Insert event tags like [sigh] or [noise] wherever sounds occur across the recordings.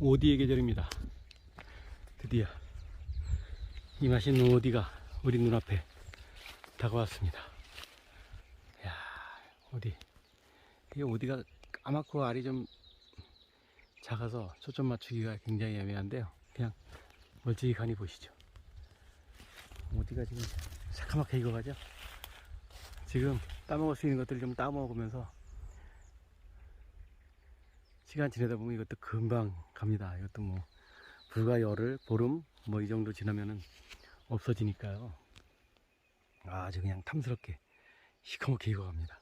오디의 계절입니다. 드디어 이 맛있는 오디가 우리 눈앞에 다가왔습니다. 야, 오디. 이 오디가 까맣고 알이 좀 작아서 초점 맞추기가 굉장히 애매한데요. 그냥 멀찍하니 보시죠. 오디가 지금 새카맣게 익어가죠. 지금 따먹을 수 있는 것들을 좀 따먹으면서 시간 지내다 보면 이것도 금방 갑니다. 이것도 뭐 불과 열흘, 보름 뭐 이 정도 지나면은 없어지니까요. 아주 그냥 탐스럽게 시커멓게 익어갑니다.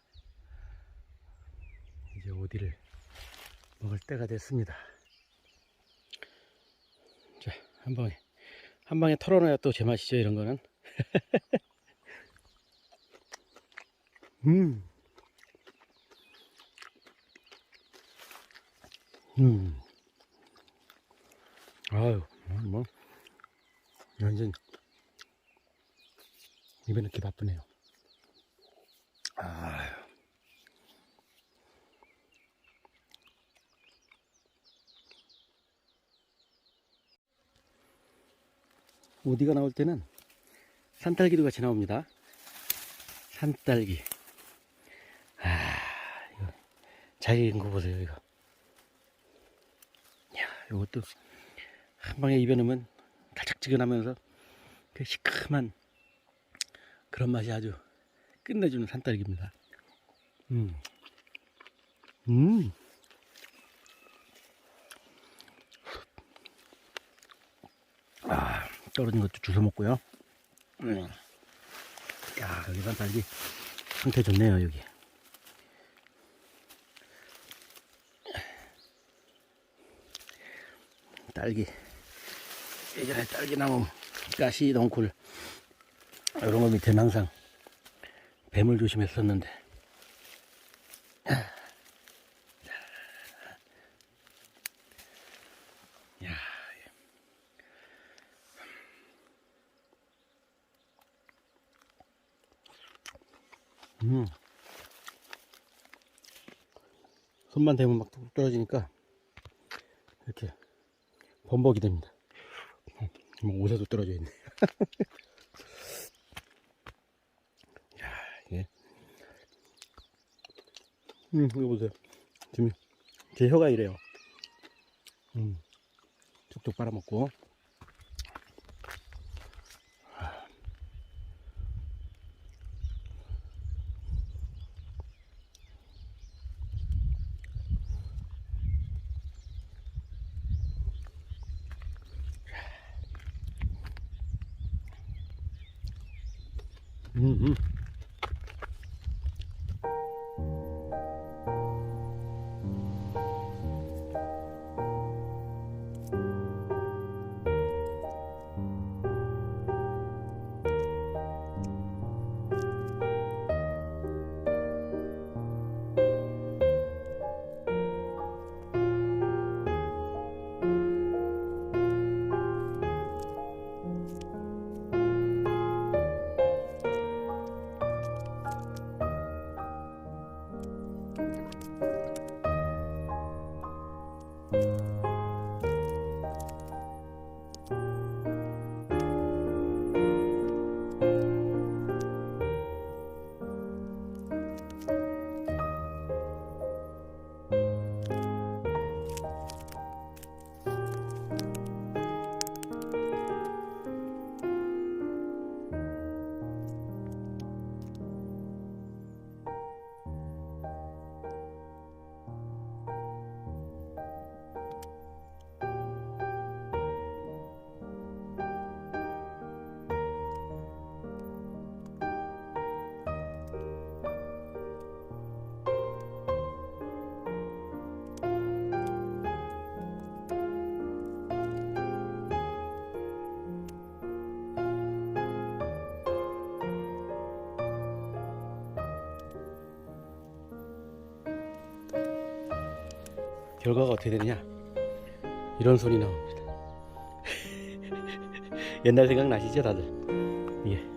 이제 어디를 먹을 때가 됐습니다. 자, 한 방에 한 방에 털어놔야 또 제맛이죠. 이런 거는. [laughs] 음. 음. 아유, 뭐, 완전, 입에 넣기 바쁘네요. 아유. 오디가 나올 때는 산딸기도 같이 나옵니다. 산딸기. 아, 이거, 잘 익은 거 보세요, 이거. 야, 이것도 한 방에 입에 넣으면 달짝지근하면서 그 시큼한 그런 맛이 아주 끝내주는 산딸기입니다. 음. 음. 아, 떨어진 것도 주워 먹고요. 음. 야, 여기 산딸기 상태 좋네요, 여기. 딸기. 예전에 딸기나무 가시 덩굴 이런 거 밑에는 항상 뱀을 조심했었는데. 야, 음. 손만 대면 막뚝 떨어지니까 이렇게 범벅이 됩니다. 뭐 옷에도 떨어져 있네. [laughs] 야, 이게. 음, 이거 보세요. 지금 제 혀가 이래요. 음, 툭툭 빨아먹고. 음, 음. 결과가 어떻게 되느냐? 이런 소리 나옵니다. [laughs] 옛날 생각 나시죠, 다들? 예.